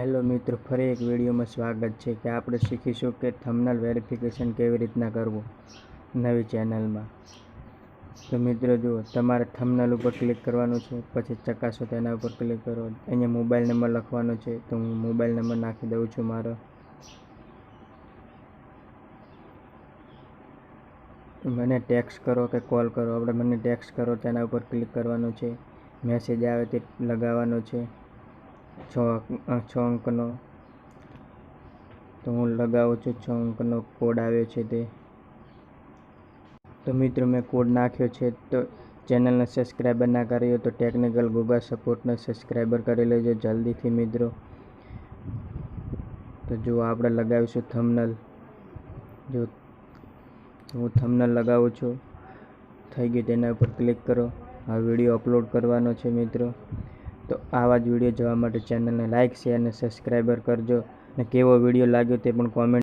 Hello મિત્રો, ફરી એક વિડીયોમાં સ્વાગત છે કે આપણે શીખીશું કે થમનલ વેરિફિકેશન કેવી રીતના કરવું નવી ચેનલમાં તો મિત્રો જુઓ, તમારે થમનલ ઉપર ક્લિક કરવાનું છે, પછી ચકાસો તેના ઉપર ક્લિક કરો. અહીંયા મોબાઈલ નંબર લખવાનો છે, તો હું મોબાઈલ નંબર નાખી દઉં છું મારો. મને ટેક્સ્ટ કરો કે કોલ કરો, આપણે મને ટેક્સ્ટ કરો તેના ઉપર ક્લિક કરવાનું છે. મેસેજ આવે તે લગાવવાનો છે. છ છ અંકનો. તો હું લગાવું છું છ અંકનો કોડ આવ્યો છે તે. તો મિત્રો મેં કોડ નાખ્યો છે તો ચેનલને સબસ્ક્રાઈબર ના કરી તો ટેકનિકલ ગૂગલ સપોર્ટને સબસ્ક્રાઈબર કરી લેજો જલ્દીથી મિત્રો. તો જો આપણે લગાવીશું થમનલ જો હું થમનલ લગાવું છું. થઈ ગયું તેના ઉપર ક્લિક કરો. આ વીડિયો અપલોડ કરવાનો છે મિત્રો. તો આવા જ વીડિયો જોવા માટે ચેનલને લાઇક શેર અને સબસ્ક્રાઈબર કરજો. અને કેવો વીડિયો લાગ્યો તે પણ કોમેન્ટ